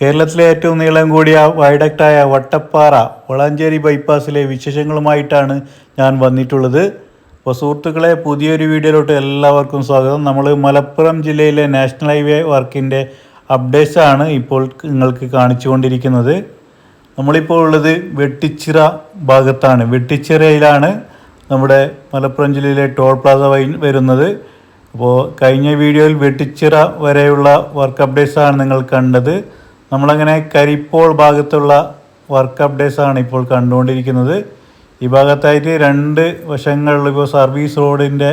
കേരളത്തിലെ ഏറ്റവും നീളം കൂടിയ വയഡക്റ്റായ വട്ടപ്പാറ വളാഞ്ചേരി ബൈപ്പാസിലെ വിശേഷങ്ങളുമായിട്ടാണ് ഞാൻ വന്നിട്ടുള്ളത്. അപ്പോൾ സുഹൃത്തുക്കളെ പുതിയൊരു വീഡിയോയിലോട്ട് എല്ലാവർക്കും സ്വാഗതം. നമ്മൾ മലപ്പുറം ജില്ലയിലെ നാഷണൽ ഹൈവേ വർക്കിന്റെ അപ്ഡേറ്റ്സ് ആണ് ഇപ്പോൾ നിങ്ങൾക്ക് കാണിച്ചു കാണിച്ചുകൊണ്ടിരിക്കുന്നത്. നമ്മളിപ്പോൾ ഉള്ളത് വെട്ടിച്ചിറ ഭാഗത്താണ്. വെട്ടിച്ചിറയിലാണ് നമ്മുടെ മലപ്പുറം ജില്ലയിലെ ടോൾ പ്ലാസ വരുന്നത്. അപ്പോൾ കഴിഞ്ഞ വീഡിയോയിൽ വെട്ടിച്ചിറ വരെയുള്ള വർക്ക് അപ്ഡേറ്റ്സാണ് നിങ്ങൾ കണ്ടത്. നമ്മളങ്ങനെ കരിപ്പോൾ ഭാഗത്തുള്ള വർക്ക് അപ്ഡേറ്റ്സ് ആണ് ഇപ്പോൾ കണ്ടുകൊണ്ടിരിക്കുന്നത്. ഈ ഭാഗത്തായിട്ട് രണ്ട് വശങ്ങളിൽ ഇപ്പോൾ സർവീസ് റോഡിന്റെ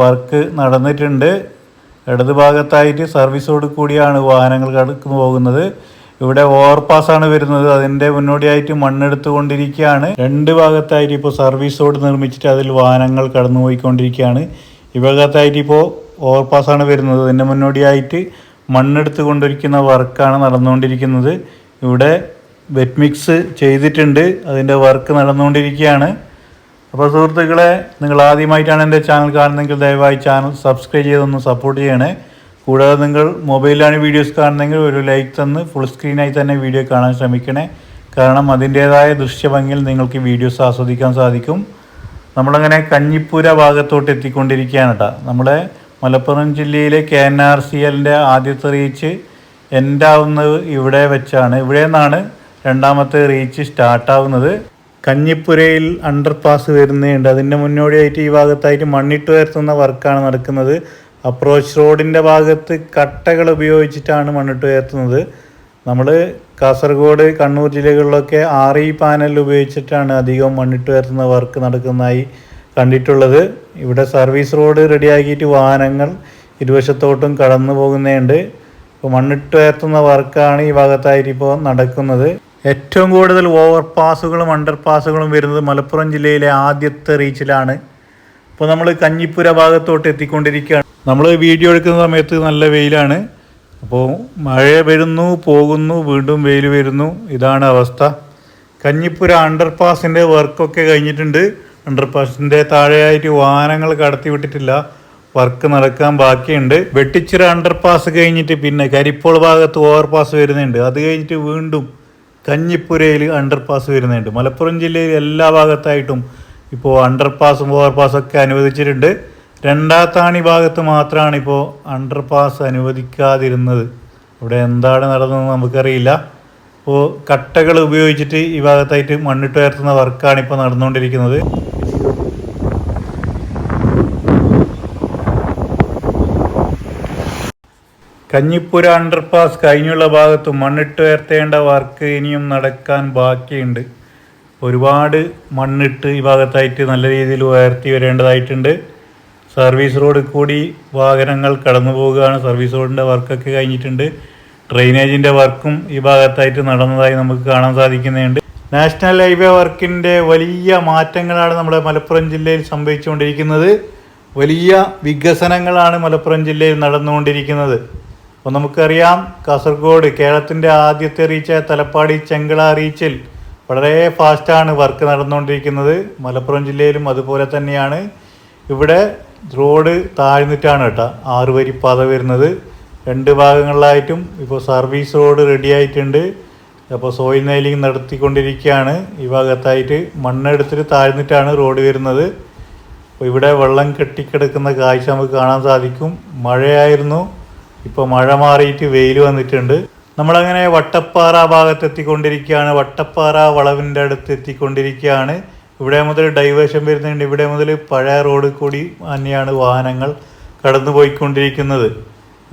വർക്ക് നടന്നിട്ടുണ്ട്. ഇടത് ഭാഗത്തായിട്ട് സർവീസ് റോഡ് കൂടിയാണ് വാഹനങ്ങൾ കടന്നു പോകുന്നത്. ഇവിടെ ഓവർപാസ് ആണ് വരുന്നത്. അതിന്റെ മുന്നോടിയായിട്ട് മണ്ണെടുത്തു കൊണ്ടിരിക്കുകയാണ് രണ്ട് ഭാഗത്തായിട്ട് ഇപ്പോൾ സർവീസ് റോഡ് നിർമ്മിച്ചിട്ട് അതിൽ വാഹനങ്ങൾ കടന്നു പോയിക്കൊണ്ടിരിക്കുകയാണ് ഈ ഭാഗത്തായിട്ട് ഇപ്പോൾ ഓവർപാസ് ആണ് വരുന്നത്. അതിന്റെ മുന്നോടിയായിട്ട് മണ്ണെടുത്ത് കൊണ്ടിരിക്കുന്ന വർക്കാണ് നടന്നുകൊണ്ടിരിക്കുന്നത്. ഇവിടെ വെറ്റ് മിക്സ് ചെയ്തിട്ടുണ്ട്. അതിന്റെ വർക്ക് നടന്നുകൊണ്ടിരിക്കുകയാണ്. അപ്പോൾ സുഹൃത്തുക്കളെ നിങ്ങൾ ആദ്യമായിട്ടാണ് എന്റെ ചാനൽ കാണുന്നതെങ്കിൽ ദയവായി ചാനൽ സബ്സ്ക്രൈബ് ചെയ്തൊന്ന് സപ്പോർട്ട് ചെയ്യണേ. കൂടാതെ നിങ്ങൾ മൊബൈലിലാണ് വീഡിയോസ് കാണുന്നതെങ്കിൽ ഒരു ലൈക്ക് തന്ന് ഫുൾ സ്ക്രീനായി തന്നെ വീഡിയോ കാണാൻ ശ്രമിക്കണേ. കാരണം അതിന്റേതായ ദൃശ്യഭംഗിയിൽ നിങ്ങൾക്ക് വീഡിയോസ് ആസ്വദിക്കാൻ സാധിക്കും. നമ്മളങ്ങനെ കഞ്ഞിപ്പുര ഭാഗത്തോട്ട് എത്തിക്കൊണ്ടിരിക്കുകയാണ് കേട്ടോ നമ്മളെ മലപ്പുറം ജില്ലയിലെ കെ എൻ ആർ സി എല്ലിന്റെ ആദ്യത്തെ റീച്ച് എൻഡാവുന്നത് ഇവിടെ വെച്ചാണ്. ഇവിടെ നിന്നാണ് രണ്ടാമത്തെ റീച്ച് സ്റ്റാർട്ടാവുന്നത്. കഞ്ഞിപ്പുരയിൽ അണ്ടർപാസ് വരുന്നുണ്ട്. അതിന്റെ മുന്നോടിയായിട്ട് ഈ ഭാഗത്തായിട്ട് മണ്ണിട്ട് വരുത്തുന്ന വർക്കാണ് നടക്കുന്നത്. അപ്രോച്ച് റോഡിന്റെ ഭാഗത്ത് കട്ടകൾ ഉപയോഗിച്ചിട്ടാണ് മണ്ണിട്ട് ഉയർത്തുന്നത്. നമ്മൾ കാസർഗോഡ് കണ്ണൂർ ജില്ലകളിലൊക്കെ ആർ ഇ പാനൽ ഉപയോഗിച്ചിട്ടാണ് അധികം മണ്ണിട്ട് ഉയർത്തുന്ന വർക്ക് നടക്കുന്നതായി കണ്ടിട്ടുള്ളത്. ഇവിടെ സർവീസ് റോഡ് റെഡിയാക്കിയിട്ട് വാഹനങ്ങൾ ഇരുവശത്തോട്ടും കടന്നു പോകുന്നുണ്ട് ഇപ്പോൾ മണ്ണിട്ട് ഉയർത്തുന്ന വർക്കാണ് ഈ ഭാഗത്തായിട്ട് ഇപ്പോൾ നടക്കുന്നത്. ഏറ്റവും കൂടുതൽ ഓവർ പാസുകളും അണ്ടർ പാസുകളും വരുന്നത് മലപ്പുറം ജില്ലയിലെ ആദ്യത്തെ റീച്ചിലാണ്. ഇപ്പോൾ നമ്മൾ കഞ്ഞിപ്പുര ഭാഗത്തോട്ട് എത്തിക്കൊണ്ടിരിക്കുകയാണ്. നമ്മൾ വീഡിയോ എടുക്കുന്ന സമയത്ത് നല്ല വെയിലാണ്. അപ്പോൾ മഴ വരുന്നു പോകുന്നു വീണ്ടും വെയിൽ വരുന്നു. ഇതാണ് അവസ്ഥ. കഞ്ഞിപ്പുര അണ്ടർ പാസിന്റെ വർക്കൊക്കെ കഴിഞ്ഞിട്ടുണ്ട്. അണ്ടർപാസിന്റെ താഴെയായിട്ട് വാഹനങ്ങൾ കടത്തി വിട്ടിട്ടില്ല വർക്ക് നടക്കാൻ ബാക്കിയുണ്ട്. വെട്ടിച്ചിറ അണ്ടർപാസ് കഴിഞ്ഞിട്ട് പിന്നെ കരിപ്പോൾ ഭാഗത്ത് ഓവർപാസ് വരുന്നുണ്ട്. അത് കഴിഞ്ഞിട്ട് വീണ്ടും കഞ്ഞിപ്പുരയിൽ അണ്ടർപാസ് വരുന്നുണ്ട്. മലപ്പുറം ജില്ലയിൽ എല്ലാ ഭാഗത്തായിട്ടും ഇപ്പോൾ അണ്ടർപാസും ഓവർപാസും ഒക്കെ അനുവദിച്ചിട്ടുണ്ട്. രണ്ടാത്താണി ഭാഗത്ത് മാത്രമാണ് ഇപ്പോൾ അണ്ടർപാസ് അനുവദിക്കാതിരുന്നത്. ഇവിടെ എന്താണ് നടന്നതെന്ന് നമുക്കറിയില്ല. അപ്പോൾ കട്ടകൾ ഉപയോഗിച്ചിട്ട് ഈ ഭാഗത്തായിട്ട് മണ്ണിട്ട് ഉയർത്തുന്ന വർക്കാണ് ഇപ്പോൾ നടന്നുകൊണ്ടിരിക്കുന്നത്. കഞ്ഞിപ്പുര അണ്ടർപാസ് കഴിഞ്ഞുള്ള ഭാഗത്ത് മണ്ണിട്ട് ഉയർത്തേണ്ട വർക്ക് ഇനിയും നടക്കാൻ ബാക്കിയുണ്ട്. ഒരുപാട് മണ്ണിട്ട് ഈ ഭാഗത്തായിട്ട് നല്ല രീതിയിൽ ഉയർത്തി വരേണ്ടതായിട്ടുണ്ട്. സർവീസ് റോഡ് കൂടി വാഹനങ്ങൾ കടന്നു പോവുകയാണ്. സർവീസ് റോഡിന്റെ വർക്കൊക്കെ കഴിഞ്ഞിട്ടുണ്ട്. ഡ്രെയിനേജിന്റെ വർക്കും ഈ ഭാഗത്തായിട്ട് നടന്നതായി നമുക്ക് കാണാൻ സാധിക്കുന്നുണ്ട്. നാഷണൽ ഹൈവേ വർക്കിന്റെ വലിയ മാറ്റങ്ങളാണ് നമ്മുടെ മലപ്പുറം ജില്ലയിൽ സംഭവിച്ചുകൊണ്ടിരിക്കുന്നത്. വലിയ വികസനങ്ങളാണ് മലപ്പുറം ജില്ലയിൽ നടന്നുകൊണ്ടിരിക്കുന്നത്. അപ്പോൾ നമുക്കറിയാം കാസർഗോഡ് കേരളത്തിന്റെ ആദ്യത്തെ റീച്ചായ തലപ്പാടി ചെങ്കള റീച്ചിൽ വളരെ ഫാസ്റ്റാണ് വർക്ക് നടന്നുകൊണ്ടിരിക്കുന്നത്. മലപ്പുറം ജില്ലയിലും അതുപോലെ തന്നെയാണ്. ഇവിടെ റോഡ് താഴ്ന്നിട്ടാണ് കേട്ടോ പാത വരുന്നത്. രണ്ട് ഭാഗങ്ങളിലായിട്ടും ഇപ്പോൾ സർവീസ് റോഡ് റെഡി ആയിട്ടുണ്ട്. അപ്പോൾ സോയിൽ നെയിലിംഗ് നടത്തിക്കൊണ്ടിരിക്കുകയാണ്. ഈ ഭാഗത്തായിട്ട് മണ്ണെടുത്തിട്ട് താഴ്ന്നിട്ടാണ് റോഡ് വരുന്നത്. അപ്പോൾ ഇവിടെ വെള്ളം കെട്ടിക്കിടക്കുന്ന കാഴ്ച നമുക്ക് കാണാൻ സാധിക്കും. മഴയായിരുന്നു. ഇപ്പോൾ മഴ മാറിയിട്ട് വെയിൽ വന്നിട്ടുണ്ട്. നമ്മളങ്ങനെ വട്ടപ്പാറ ഭാഗത്ത് എത്തിക്കൊണ്ടിരിക്കുകയാണ് വട്ടപ്പാറ വളവിന്റെ അടുത്ത് എത്തിക്കൊണ്ടിരിക്കുകയാണ് ഇവിടെ മുതൽ ഡൈവേഷൻ വരുന്നുണ്ട്. ഇവിടെ മുതൽ പഴയ റോഡ് കൂടി തന്നെയാണ് വാഹനങ്ങൾ കടന്നു പോയിക്കൊണ്ടിരിക്കുന്നത്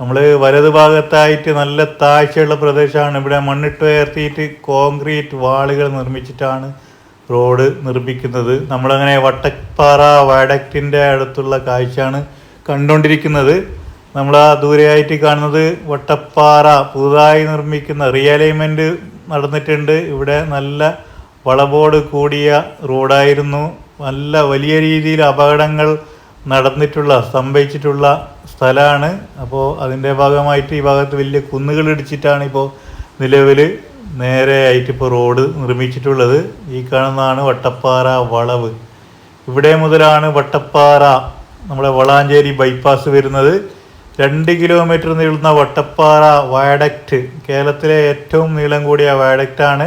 നമ്മൾ വലത് ഭാഗത്തായിട്ട് നല്ല താഴ്ചയുള്ള പ്രദേശമാണ്. ഇവിടെ മണ്ണിട്ട് ഉയർത്തിയിട്ട് കോൺക്രീറ്റ് വാളുകൾ നിർമ്മിച്ചിട്ടാണ് റോഡ് നിർമ്മിക്കുന്നത്. നമ്മളങ്ങനെ വട്ടപ്പാറ വയഡക്റ്റിന്റെ അടുത്തുള്ള കാഴ്ചയാണ് കണ്ടുകൊണ്ടിരിക്കുന്നത് നമ്മൾ ആ ദൂരെയായിട്ട് കാണുന്നത് വട്ടപ്പാറ പുതുതായി നിർമ്മിക്കുന്ന റിയലൈൻമെന്റ് നടന്നിട്ടുണ്ട്. ഇവിടെ നല്ല വളവോട് കൂടിയ റോഡായിരുന്നു. നല്ല വലിയ രീതിയിൽ അപകടങ്ങൾ നടന്നിട്ടുള്ള സംഭവിച്ചിട്ടുള്ള സ്ഥലമാണ്. അപ്പോൾ അതിന്റെ ഭാഗമായിട്ട് ഈ ഭാഗത്ത് വലിയ കുന്നുകൾ ഇടിച്ചിട്ടാണ് ഇപ്പോൾ നിലവിൽ നേരെ ആയിട്ട് ഇപ്പോൾ റോഡ് നിർമ്മിച്ചിട്ടുള്ളത്. ഈ കാണുന്നതാണ് വട്ടപ്പാറ വളവ്. ഇവിടെ മുതലാണ് വട്ടപ്പാറ നമ്മുടെ വളാഞ്ചേരി ബൈപ്പാസ് വരുന്നത്. രണ്ട് കിലോമീറ്റർ നീളുന്ന വട്ടപ്പാറ വയഡക്റ്റ് കേരളത്തിലെ ഏറ്റവും നീളം കൂടിയ വയഡക്റ്റാണ്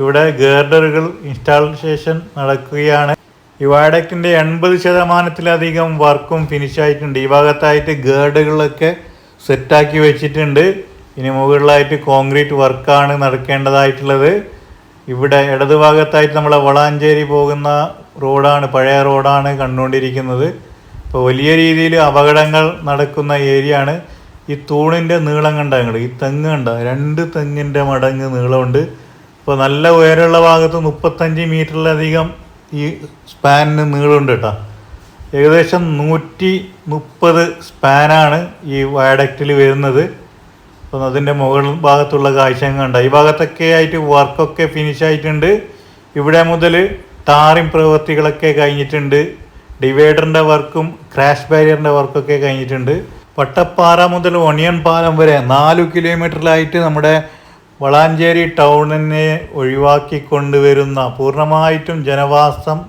ഇവിടെ ഗേർഡറുകൾ ഇൻസ്റ്റാളേഷൻ നടക്കുകയാണ്. ഈ വയഡക്റ്റിന്റെ എൺപത് ശതമാനത്തിലധികം വർക്കും ഫിനിഷ് ആയിട്ടുണ്ട്. ഈ ഭാഗത്തായിട്ട് ഗേർഡുകളൊക്കെ സെറ്റാക്കി വെച്ചിട്ടുണ്ട്. ഇനി മുകളിലായിട്ട് കോൺക്രീറ്റ് വർക്കാണ് നടക്കേണ്ടതായിട്ടുള്ളത്. ഇവിടെ ഇടതുഭാഗത്തായിട്ട് നമ്മളെ വളാഞ്ചേരി പോകുന്ന റോഡാണ് പഴയ റോഡാണ് കണ്ടുകൊണ്ടിരിക്കുന്നത്. ഇപ്പോൾ വലിയ രീതിയിൽ അപകടങ്ങൾ നടക്കുന്ന ഏരിയ ആണ് ഈ തൂണിന്റെ നീളം കണ്ട അങ്ങോട്ട് ഈ തെങ്ങ് കണ്ട? രണ്ട് തെങ്ങിന്റെ മടങ്ങ് നീളമുണ്ട്. ഇപ്പോൾ നല്ല ഉയരമുള്ള ഭാഗത്ത് മുപ്പത്തഞ്ച് മീറ്ററിലധികം ഈ സ്പാനിന് നീളമുണ്ട് കേട്ടോ. ഏകദേശം നൂറ്റി മുപ്പത് സ്പാനാണ് ഈ വയഡക്റ്റിൽ വരുന്നത്. അപ്പോൾ അതിന്റെ മുകൾ ഭാഗത്തുള്ള കാഴ്ച കണ്ട? ഈ ഭാഗത്തൊക്കെ ആയിട്ട് വർക്കൊക്കെ ഫിനിഷ് ആയിട്ടുണ്ട്. ഇവിടെ മുതൽ ടാറിങ് പ്രവൃത്തികളൊക്കെ കഴിഞ്ഞിട്ടുണ്ട്. ഡിവൈഡറിന്റെ വർക്കും ക്രാഷ് ബാരിയറിന്റെ വർക്കൊക്കെ കഴിഞ്ഞിട്ടുണ്ട്. പട്ടപ്പാറ മുതൽ ഒണിയൻ പാലം വരെ നാല് കിലോമീറ്ററിലായിട്ട് നമ്മുടെ വളാഞ്ചേരി ടൗണിനെ ഒഴിവാക്കി കൊണ്ടുവരുന്ന പൂർണമായിട്ടും ജനവാസം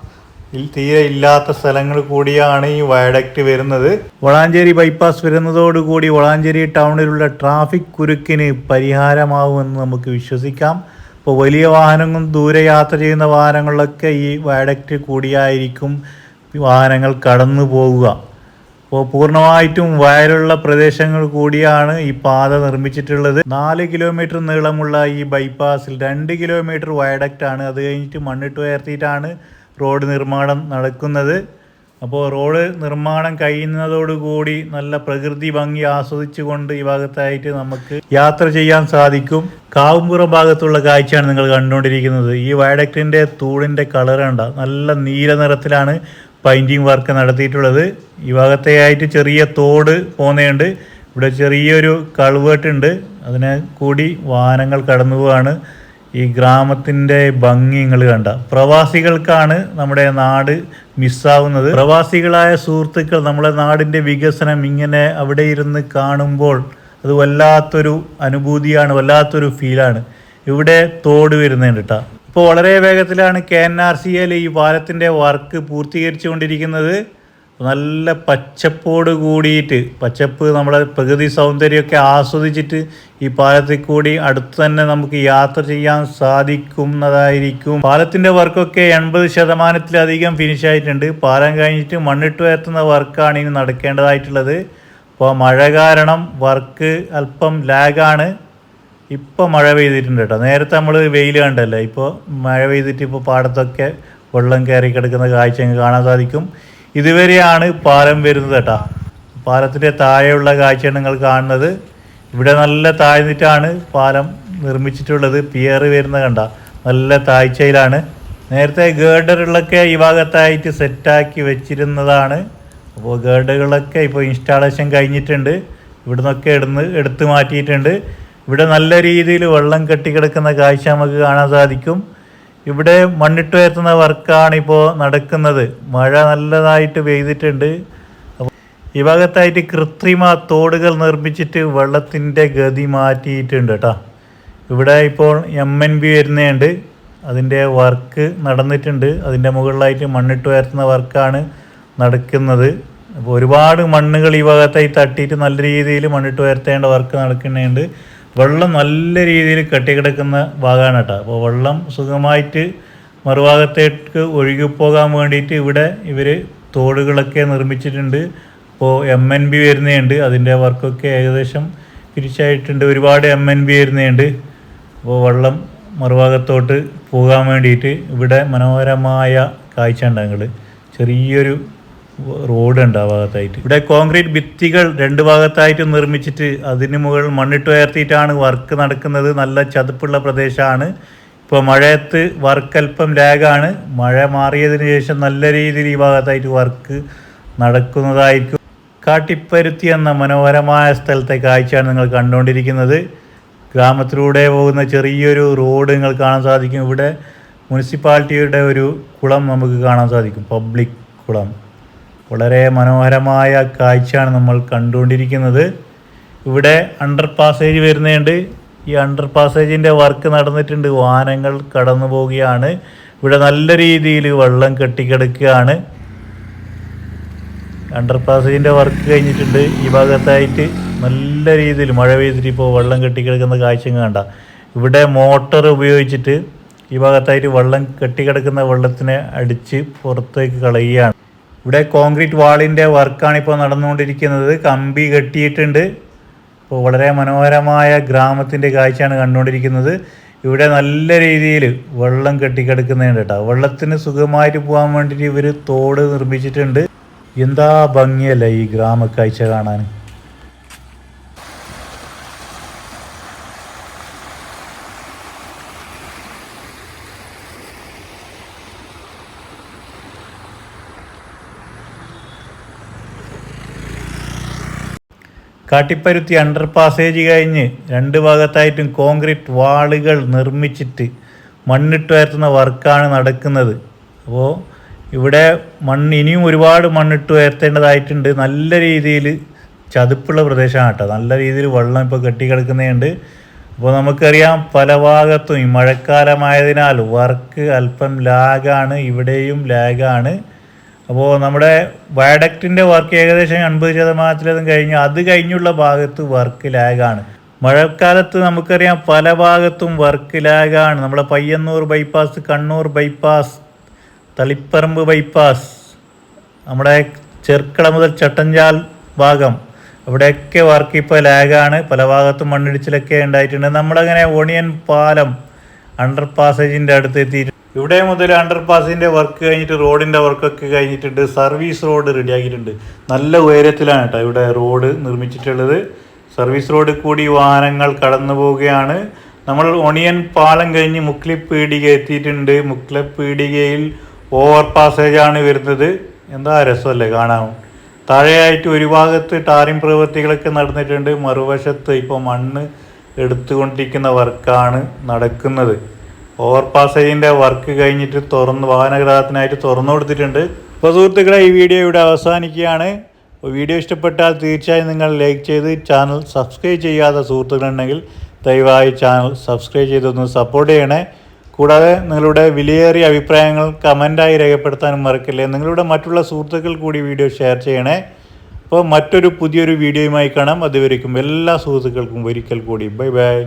തീരെ ഇല്ലാത്ത സ്ഥലങ്ങൾ കൂടിയാണ് ഈ വയഡക്റ്റ് വരുന്നത്. വളാഞ്ചേരി ബൈപ്പാസ് വരുന്നതോടുകൂടി വളാഞ്ചേരി ടൗണിലുള്ള ട്രാഫിക് കുരുക്കിന് പരിഹാരമാവുമെന്ന് നമുക്ക് വിശ്വസിക്കാം. ഇപ്പോൾ വലിയ വാഹനങ്ങളും ദൂരെ യാത്ര ചെയ്യുന്ന വാഹനങ്ങളിലൊക്കെ ഈ വയഡക്റ്റ് കൂടിയായിരിക്കും. വാഹനങ്ങൾ കടന്നു പോവുക അപ്പോൾ പൂർണമായിട്ടും വയലുള്ള പ്രദേശങ്ങൾ കൂടിയാണ് ഈ പാത നിർമ്മിച്ചിട്ടുള്ളത്. നാല് കിലോമീറ്റർ നീളമുള്ള ഈ ബൈപ്പാസിൽ രണ്ട് കിലോമീറ്റർ വയഡക്റ്റ് ആണ് അത് കഴിഞ്ഞിട്ട് മണ്ണിട്ട് ഉയർത്തിയിട്ടാണ് റോഡ് നിർമ്മാണം നടക്കുന്നത്. അപ്പോൾ റോഡ് നിർമ്മാണം കഴിയുന്നതോടുകൂടി നല്ല പ്രകൃതി ഭംഗി ആസ്വദിച്ചുകൊണ്ട് ഈ ഭാഗത്തായിട്ട് നമുക്ക് യാത്ര ചെയ്യാൻ സാധിക്കും. കാവുംപുറം ഭാഗത്തുള്ള കാഴ്ചയാണ് നിങ്ങൾ കണ്ടുകൊണ്ടിരിക്കുന്നത്. ഈ വയഡക്റ്റിന്റെ തൂണിന്റെ കളർ കണ്ട നല്ല നീല നിറത്തിലാണ് പെയിന്റിങ് വർക്ക് നടത്തിയിട്ടുള്ളത്. ഈ ഭാഗത്തെയായിട്ട് ചെറിയ തോട് പോകുന്നുണ്ട് ഇവിടെ ചെറിയൊരു കൾവേർട്ട് ഉണ്ട് അതിനെ കൂടി വാഹനങ്ങൾ കടന്നു പോവാണ്. ഈ ഗ്രാമത്തിന്റെ ഭംഗി നിങ്ങൾ കണ്ട. പ്രവാസികൾക്കാണ് നമ്മുടെ നാട് മിസ്സാവുന്നത്. പ്രവാസികളായ സുഹൃത്തുക്കൾ നമ്മുടെ നാടിന്റെ വികസനം ഇങ്ങനെ അവിടെ ഇരുന്ന് കാണുമ്പോൾ അത് വല്ലാത്തൊരു അനുഭൂതിയാണ് വല്ലാത്തൊരു ഫീലാണ് ഇവിടെ തോട് വരുന്നുണ്ട് കേട്ടോ ഇപ്പോൾ വളരെ വേഗത്തിലാണ് K N R C L ഈ പാലത്തിന്റെ വർക്ക് പൂർത്തീകരിച്ചു കൊണ്ടിരിക്കുന്നത് നല്ല പച്ചപ്പോട് കൂടിയിട്ട് പച്ചപ്പ് നമ്മുടെ പ്രകൃതി സൗന്ദര്യമൊക്കെ ആസ്വദിച്ചിട്ട് ഈ പാലത്തിൽ കൂടി അടുത്ത് തന്നെ നമുക്ക് യാത്ര ചെയ്യാൻ സാധിക്കുന്നതായിരിക്കും. പാലത്തിന്റെ വർക്കൊക്കെ എൺപത് ശതമാനത്തിലധികം ഫിനിഷ് ആയിട്ടുണ്ട്. പാലം കഴിഞ്ഞിട്ട് മണ്ണിട്ട് ഉയർത്തുന്ന വർക്കാണ് ഇനി നടക്കേണ്ടതായിട്ടുള്ളത്. അപ്പോൾ മഴ കാരണം വർക്ക് അല്പം ലാഗാണ് ഇപ്പോൾ മഴ പെയ്തിട്ടുണ്ട് കേട്ടോ. നേരത്തെ നമ്മൾ വെയിൽ കണ്ടല്ലേ ഇപ്പോൾ മഴ പെയ്തിട്ട് ഇപ്പോൾ പാടത്തൊക്കെ വെള്ളം കയറി കിടക്കുന്ന കാഴ്ച കാണാൻ സാധിക്കും. ഇതുവരെയാണ് പാലം വരുന്നത് കേട്ടോ. പാലത്തിന്റെ താഴെയുള്ള കാഴ്ചയാണ് നിങ്ങൾ കാണുന്നത്. ഇവിടെ നല്ല താഴ്ന്നിട്ടാണ് പാലം നിർമ്മിച്ചിട്ടുള്ളത്. പിയർ വരുന്ന കണ്ട. നല്ല താഴ്ചയിലാണ്. നേരത്തെ ഗേർഡറുകളൊക്കെ ഈ ഭാഗത്തായിട്ട് സെറ്റാക്കി വെച്ചിരുന്നതാണ്. അപ്പോൾ ഗേർഡറുകളൊക്കെ ഇപ്പോൾ ഇൻസ്റ്റാളേഷൻ കഴിഞ്ഞിട്ടുണ്ട്. ഇവിടുന്നൊക്കെ എടുന്ന് എടുത്തു മാറ്റിയിട്ടുണ്ട്. ഇവിടെ നല്ല രീതിയിൽ വെള്ളം കെട്ടിക്കിടക്കുന്ന കാഴ്ച നമുക്ക് കാണാൻ സാധിക്കും. ഇവിടെ മണ്ണിട്ട് ഉയർത്തുന്ന വർക്കാണ് ഇപ്പോൾ നടക്കുന്നത്. മഴ നല്ലതായിട്ട് പെയ്തിട്ടുണ്ട്. ഈ ഭാഗത്തായിട്ട് കൃത്രിമ തോടുകൾ നിർമ്മിച്ചിട്ട് വെള്ളത്തിന്റെ ഗതി മാറ്റിയിട്ടുണ്ട് കേട്ടോ. ഇവിടെ ഇപ്പോൾ എം എൻ ബി വരുന്നുണ്ട് അതിന്റെ വർക്ക് നടന്നിട്ടുണ്ട്. അതിന്റെ മുകളിലായിട്ട് മണ്ണിട്ട് ഉയർത്തുന്ന വർക്കാണ് നടക്കുന്നത്. അപ്പോൾ ഒരുപാട് മണ്ണുകൾ ഈ ഭാഗത്തായി തട്ടിയിട്ട് നല്ല രീതിയിൽ മണ്ണിട്ട് ഉയർത്തേണ്ട വർക്ക് നടക്കുന്നുണ്ട്. വെള്ളം നല്ല രീതിയിൽ കെട്ടിക്കിടക്കുന്ന ഭാഗമാണ് കേട്ടോ. അപ്പോൾ വെള്ളം സുഖമായിട്ട് മറുഭാഗത്തേക്ക് ഒഴുകിപ്പോകാൻ വേണ്ടിയിട്ട് ഇവിടെ ഇവർ തോടുകളൊക്കെ നിർമ്മിച്ചിട്ടുണ്ട്. അപ്പോൾ എം എൻ ബി വരുന്നുണ്ട് അതിന്റെ വർക്കൊക്കെ ഏകദേശം തിരിച്ചായിട്ടുണ്ട്. ഒരുപാട് എം എൻ ബി വരുന്നുണ്ട് അപ്പോൾ വെള്ളം മറുഭാഗത്തോട്ട് പോകാൻ വേണ്ടിയിട്ട് ഇവിടെ മനോഹരമായ കാഴ്ച ചെറിയൊരു റോഡ് ഉണ്ട് ആ ഭാഗത്തായിട്ട് ഇവിടെ കോൺക്രീറ്റ് ഭിത്തികൾ രണ്ട് ഭാഗത്തായിട്ട് നിർമ്മിച്ചിട്ട് അതിന് മുകളിൽ മണ്ണിട്ട് ഉയർത്തിയിട്ടാണ് വർക്ക് നടക്കുന്നത്. നല്ല ചതുപ്പുള്ള പ്രദേശമാണ്. ഇപ്പോൾ മഴയത്ത് വർക്ക് അല്പം ലാഗാണ്. മഴ മാറിയതിന് ശേഷം നല്ല രീതിയിൽ ഈ ഭാഗത്തായിട്ട് വർക്ക് നടക്കുന്നതായിരിക്കും. കാട്ടിപ്പരുത്തി എന്ന മനോഹരമായ സ്ഥലത്തെ കാഴ്ചയാണ് നിങ്ങൾ കണ്ടുകൊണ്ടിരിക്കുന്നത്. ഗ്രാമത്തിലൂടെ പോകുന്ന ചെറിയൊരു റോഡ് നിങ്ങൾ കാണാൻ സാധിക്കും. ഇവിടെ മുനിസിപ്പാലിറ്റിയുടെ ഒരു കുളം നമുക്ക് കാണാൻ സാധിക്കും. പബ്ലിക് കുളം. വളരെ മനോഹരമായ കാഴ്ചയാണ് നമ്മൾ കണ്ടുകൊണ്ടിരിക്കുന്നത്. ഇവിടെ അണ്ടർ പാസേജ് വരുന്നുണ്ട് ഈ അണ്ടർ പാസേജിന്റെ വർക്ക് നടന്നിട്ടുണ്ട്. വാഹനങ്ങൾ കടന്നു പോവുകയാണ്. ഇവിടെ നല്ല രീതിയിൽ വെള്ളം കെട്ടിക്കിടക്കുകയാണ്. അണ്ടർ പാസേജിന്റെ വർക്ക് കഴിഞ്ഞിട്ടുണ്ട്. ഈ ഭാഗത്തായിട്ട് നല്ല രീതിയിൽ മഴ പെയ്തിട്ട് ഇപ്പോൾ വെള്ളം കെട്ടിക്കിടക്കുന്ന കാഴ്ച കണ്ട. ഇവിടെ മോട്ടർ ഉപയോഗിച്ചിട്ട് ഈ ഭാഗത്തായിട്ട് വെള്ളം കെട്ടിക്കിടക്കുന്ന വെള്ളത്തിനെ അടിച്ച് പുറത്തേക്ക് കളയുകയാണ്. ഇവിടെ കോൺക്രീറ്റ് വാളിന്റെ വർക്കാണ് ഇപ്പോൾ നടന്നുകൊണ്ടിരിക്കുന്നത്. കമ്പി കെട്ടിയിട്ടുണ്ട്. ഇപ്പോൾ വളരെ മനോഹരമായ ഗ്രാമത്തിന്റെ കാഴ്ചയാണ് കണ്ടുകൊണ്ടിരിക്കുന്നത്. ഇവിടെ നല്ല രീതിയിൽ വെള്ളം കെട്ടിക്കിടക്കുന്നുണ്ട് കേട്ടോ. വെള്ളത്തിന് സുഖമായിട്ട് പോകാൻ വേണ്ടിയിട്ട് ഇവർ തോട് നിർമ്മിച്ചിട്ടുണ്ട്. എന്താ ഭംഗിയല്ല ഈ ഗ്രാമക്കാഴ്ച കാണാൻ? കാട്ടിപ്പരുത്തി അണ്ടർ പാസേജ് കഴിഞ്ഞ് രണ്ട് ഭാഗത്തായിട്ടും കോൺക്രീറ്റ് വാളുകൾ നിർമ്മിച്ചിട്ട് മണ്ണിട്ട് ഉയർത്തുന്ന വർക്കാണ് നടക്കുന്നത്. അപ്പോൾ ഇവിടെ മണ്ണ് ഇനിയും ഒരുപാട് മണ്ണിട്ട് ഉയർത്തേണ്ടതായിട്ടുണ്ട്. നല്ല രീതിയിൽ ചതുപ്പുള്ള പ്രദേശമാണ് കേട്ടോ. നല്ല രീതിയിൽ വെള്ളം ഇപ്പോൾ കെട്ടിക്കിടക്കുന്നുണ്ട് അപ്പോൾ നമുക്കറിയാം പല ഭാഗത്തും ഈ മഴക്കാലമായതിനാൽ വർക്ക് അല്പം ലാഗാണ്. ഇവിടെയും ലാഗാണ്. അപ്പോൾ നമ്മുടെ വയഡക്റ്റിന്റെ വർക്ക് ഏകദേശം എൺപത് ശതമാനത്തിലതും കഴിഞ്ഞു. അത് കഴിഞ്ഞുള്ള ഭാഗത്ത് വർക്ക് ലാഗാണ് മഴക്കാലത്ത് നമുക്കറിയാം പല ഭാഗത്തും വർക്ക് ലാഗാണ് നമ്മുടെ Payyanur bypass Kannur bypass Taliparamba bypass നമ്മുടെ ചെർക്കള മുതൽ ചട്ടഞ്ചാൽ ഭാഗം. അവിടെയൊക്കെ വർക്ക് ഇപ്പോൾ ലാഗാണ് പല ഭാഗത്തും മണ്ണിടിച്ചിലൊക്കെ ഉണ്ടായിട്ടുണ്ട്. നമ്മളങ്ങനെ ഓണിയൻ പാലം അണ്ടർ പാസേജിന്റെ അടുത്ത് എത്തിയിട്ട് ഇവിടെ മുതൽ അണ്ടർപാസിന്റെ വർക്ക് കഴിഞ്ഞിട്ട് റോഡിന്റെ വർക്കൊക്കെ കഴിഞ്ഞിട്ടുണ്ട്. സർവീസ് റോഡ് റെഡിയാക്കിയിട്ടുണ്ട് നല്ല ഉയരത്തിലാണ് കേട്ടോ ഇവിടെ റോഡ് നിർമ്മിച്ചിട്ടുള്ളത്. സർവീസ് റോഡ് കൂടി വാഹനങ്ങൾ കടന്നു പോവുകയാണ്. നമ്മൾ ഒണിയൻ പാലം കഴിഞ്ഞ് മുക്ലിപ്പീടിക എത്തിയിട്ടുണ്ട്. മുക്ലിപ്പീടികയിൽ ഓവർ പാസേജാണ് വരുന്നത്. എന്താ രസമല്ലേ കാണാം താഴെയായിട്ട് ഒരു ഭാഗത്ത് ടാറിംഗ് പ്രവൃത്തികളൊക്കെ നടന്നിട്ടുണ്ട്. മറുവശത്ത് ഇപ്പോൾ മണ്ണ് എടുത്തുകൊണ്ടിരിക്കുന്ന വർക്കാണ് നടക്കുന്നത്. ഓവർ പാസേജിന്റെ വർക്ക് കഴിഞ്ഞിട്ട് തുറന്ന് വാഹനഗതാഗതത്തിനായിട്ട് തുറന്നു കൊടുത്തിട്ടുണ്ട്. അപ്പോൾ സുഹൃത്തുക്കളെ ഈ വീഡിയോ ഇവിടെ അവസാനിക്കുകയാണ്. വീഡിയോ ഇഷ്ടപ്പെട്ടാൽ തീർച്ചയായും നിങ്ങൾ ലൈക്ക് ചെയ്ത് ചാനൽ സബ്സ്ക്രൈബ് ചെയ്യാത്ത സുഹൃത്തുക്കളുണ്ടെങ്കിൽ ദയവായി ചാനൽ സബ്സ്ക്രൈബ് ചെയ്തൊന്ന് സപ്പോർട്ട് ചെയ്യണേ. കൂടാതെ നിങ്ങളുടെ വിലയേറിയ അഭിപ്രായങ്ങൾ കമന്റായി രേഖപ്പെടുത്താനും മറക്കില്ലേ. നിങ്ങളുടെ മറ്റുള്ള സുഹൃത്തുക്കൾ കൂടി വീഡിയോ ഷെയർ ചെയ്യണേ. അപ്പോൾ മറ്റൊരു പുതിയൊരു വീഡിയോയുമായി കാണാം. അതുവരേക്കും എല്ലാ സുഹൃത്തുക്കൾക്കും ഒരിക്കൽ കൂടി. Bye bye.